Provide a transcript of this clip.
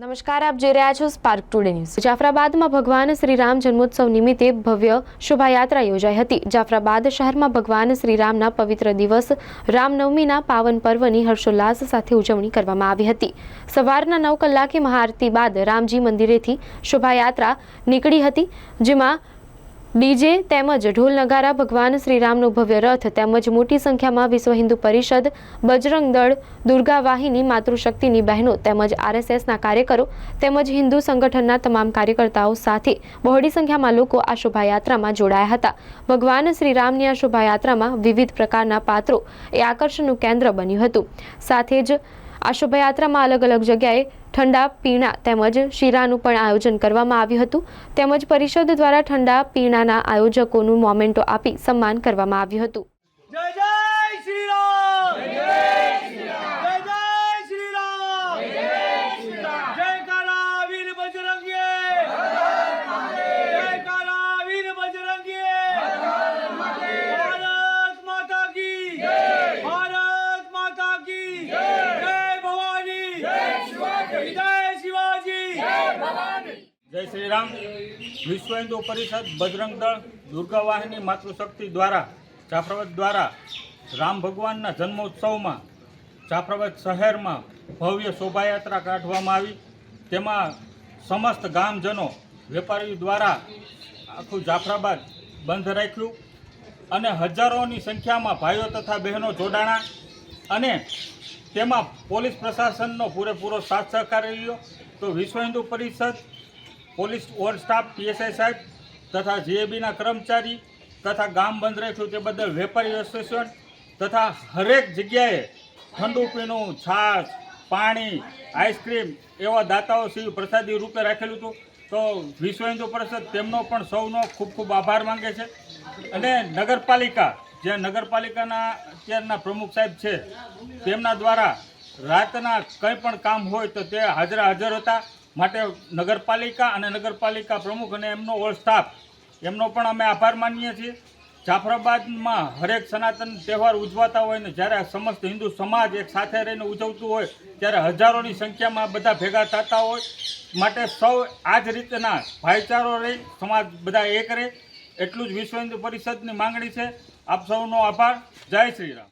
નમસ્કાર, આપ જોઈ રહ્યા છો સ્પાર્ક ટુડે ન્યૂઝ જાફરાબાદમાં ભગવાન શ્રી રામ જન્મોત્સવ નિમિત્તે ભવ્ય શોભાયાત્રા યોજાઈ હતી. જાફરાબાદ શહેરમાં ભગવાન શ્રી રામના પવિત્ર દિવસ, રામનવમીના પાવન પર્વની હર્ષોલ્લાસ સાથે ઉજવણી કરવામાં આવી હતી. સવારના નવ કલાકે મહાઆરતી બાદ રામજી મંદિરેથી શોભાયાત્રા નીકળી હતી, જેમાં ડીજે તેમજ ઢોલ નગારા ભગવાન શ્રીરામનો ભવ્ય રથ તેમજ મોટી સંખ્યામાં વિશ્વ હિન્દુ પરિષદ, બજરંગ દળ, દુર્ગા વાહિની માતૃશક્તિની બહેનો તેમજ આરએસએસના કાર્યકરો તેમજ હિન્દુ સંગઠનના તમામ કાર્યકર્તાઓ સાથે બહોળી સંખ્યામાં લોકો આ શોભાયાત્રામાં જોડાયા હતા. ભગવાન શ્રીરામની આ શોભાયાત્રામાં વિવિધ પ્રકારના પાત્રો એ આકર્ષણનું કેન્દ્ર બન્યું હતું. સાથે જ આ શોભાયાત્રામાં અલગ અલગ જગ્યાએ ઠંડા, પીણા તેમજ શીરાનું પણ આયોજન કરવામાં આવ્યું હતું. તેમજ પરિષદ દ્વારા ઠંડા, પીણાના આયોજકોનું મોમેન્ટો આપી સન્માન કરવામાં આવ્યું હતું શ્રી રામ જય જય શ્રી રામ જય કાલા વીર બજરંગી જય કાલા વીર બજરંગી ભારત માતા કી ભારત માતા કી જય ભવાની જય જય શ્રી રામ વિશ્વ હિન્દુ પરિષદ બજરંગ દળ માતૃશક્તિ દ્વારા, જાફરાબાદ દ્વારા રામ ભગવાનના જન્મોત્સવમાં, જાફરાબાદ શહેરમાં ભવ્ય શોભાયાત્રા કાઢવામાં આવી. તેમાં સમસ્ત ગામજનો વેપારીઓ દ્વારા આખું જાફરાબાદ બંધ રાખ્યું અને હજારોની સંખ્યામાં ભાઈઓ તથા બહેનો જોડાણા અને તેમાં પોલીસ પ્રશાસનનો પૂરેપૂરો સાથ સહકાર રહ્યો તો Vishwa Hindu Parishad, police all staff, PSI સાહેબ તથા જીએબીના કર્મચારી તથા ગામ બંધ રાખ્યું તે બદલ વેપારી એસોસિએશન તથા હરેક જગ્યાએ ઠંડુ પીણું, છાશ, પાણી, આઈસ્ક્રીમ એવા દાતાઓ સિવાય પ્રસાદી રૂપે રાખેલું હતું. તો વિશ્વ હિન્દુ પરિષદ તેમનો પણ સૌનો ખૂબ ખૂબ આભાર માંગે છે. અને નગરપાલિકા જે નગરપાલિકાના અત્યારના પ્રમુખ સાહેબ છે, તેમના દ્વારા રાતના કંઈ પણ કામ હોય તો તે હાજરા હાજર હતા. માટે નગરપાલિકા અને નગરપાલિકા પ્રમુખ અને એમનો ઓલ સ્ટાફ એમનો પણ અમે આભાર માનીએ છીએ. જાફરાબાદમાં હરેક સનાતન તહેવાર ઉજવાતા હોય ને જ્યારે સમસ્ત હિન્દુ સમાજ એક સાથે રહીને ઉજવતું હોય, ત્યારે હજારોની સંખ્યામાં બધા ભેગા થતા હોય. માટે સૌ આ જ રીતના ભાઈચારો રહી, સમાજ બધા એક રહે. એટલું જ વિશ્વ હિન્દુ પરિષદની માંગણી છે. આપ સૌનો આભાર. જય શ્રી રામ.